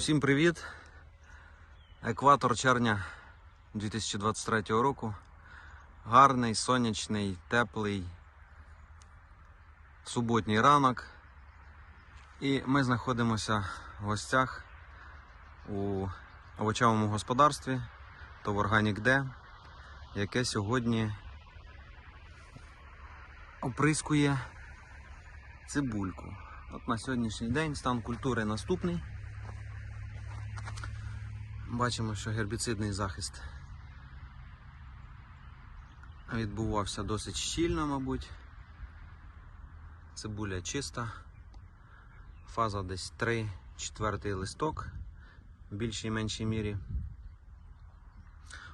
Усім привіт! Екватор червня 2023 року. Гарний, сонячний, теплий суботній ранок. І ми знаходимося в гостях у овочевому господарстві то в Organic D, яке сьогодні оприскує цибульку. От на сьогоднішній день стан культури наступний. Бачимо, що гербіцидний захист відбувався досить щільно, мабуть. Цибуля чиста. Фаза десь 3 четвертий листок в більшій і меншій мірі.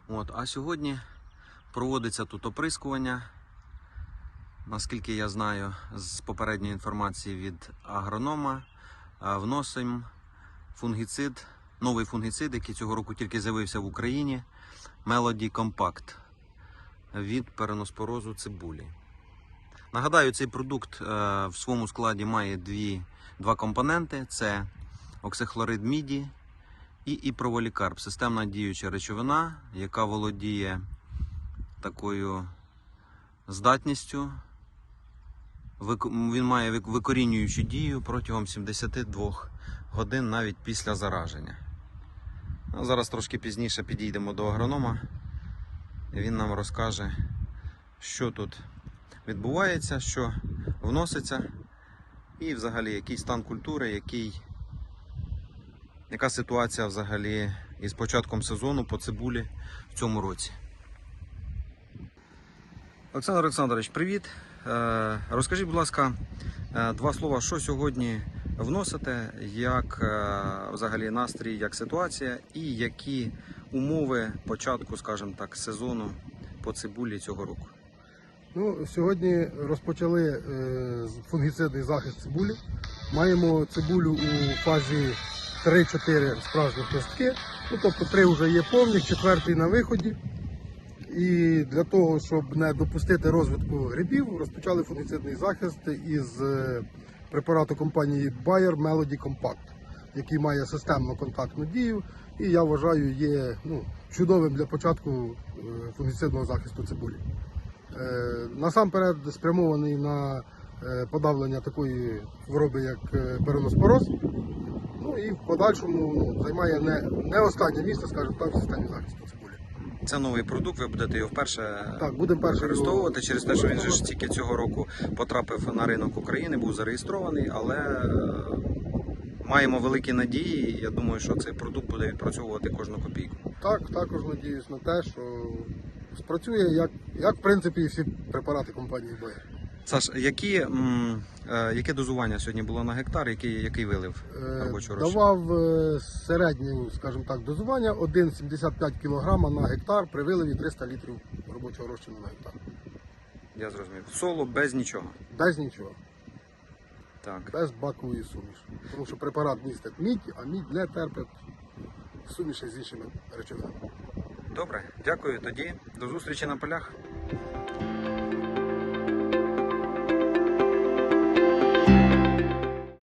От, а сьогодні проводиться тут оприскування. Наскільки я знаю з попередньої інформації від агронома, а, вносимо фунгіцид, новий фунгіцид, який цього року тільки з'явився в Україні. Melody Compact від переноспорозу цибулі. Нагадаю, цей продукт е, в своєму складі має дві, два компоненти: це оксихлорид міді і іпроволікарб, системна діюча речовина, яка володіє такою здатністю. Він має викорінюючу дію протягом 72 годин навіть після зараження. Зараз трошки пізніше підійдемо до агронома, він нам розкаже, що тут відбувається, що вноситься, і взагалі який стан культури, який, яка ситуація взагалі із початком сезону по цибулі в цьому році. Олександр Олександрович, привіт. Е, Розкажіть, будь ласка, е, два слова, що сьогодні вносите, як е, взагалі настрій, як ситуація, і які умови початку, скажімо так, сезону по цибулі цього року. Ну, сьогодні розпочали е, фунгіцидний захист цибулі. Маємо цибулю у фазі 3-4 справжніх кістки. Ну, тобто три вже є повних, четвертий на виході. І для того, щоб не допустити розвитку грибів, розпочали фунгіцидний захист із е, препарату компанії Bayer Melody Compact, який має системну контактну дію. І я вважаю, є ну, чудовим для початку е, фунгіцидного захисту цибулі. Е, Насамперед спрямований на е, подавлення такої хвороби, як переноспороз. Ну і в подальшому ну, займає не, не останнє місце, скажімо так, в системі захисту цибулі. Це новий продукт, ви будете його вперше Так, будемо використовувати через те, що він же ж тільки цього року потрапив на ринок України, був зареєстрований, але е, маємо великі надії. Я думаю, що цей продукт буде відпрацьовувати кожну копійку. Так, також надіюсь на те, що спрацює, як, як в принципі і всі препарати компанії Bayer. Саш, які, м, е, яке дозування сьогодні було на гектар, який, який вилив Е, робочого розчину? Давав е, середнє, скажімо так, дозування 1,75 кг на гектар при виливі 300 літрів робочого розчину на гектар. Я зрозумів. Соло без нічого. Без нічого. Так. без бакової суміші. Тому що препарат містить мідь, а мідь не терпить суміші з іншими речовинами. Добре, дякую. Тоді до зустрічі на полях. you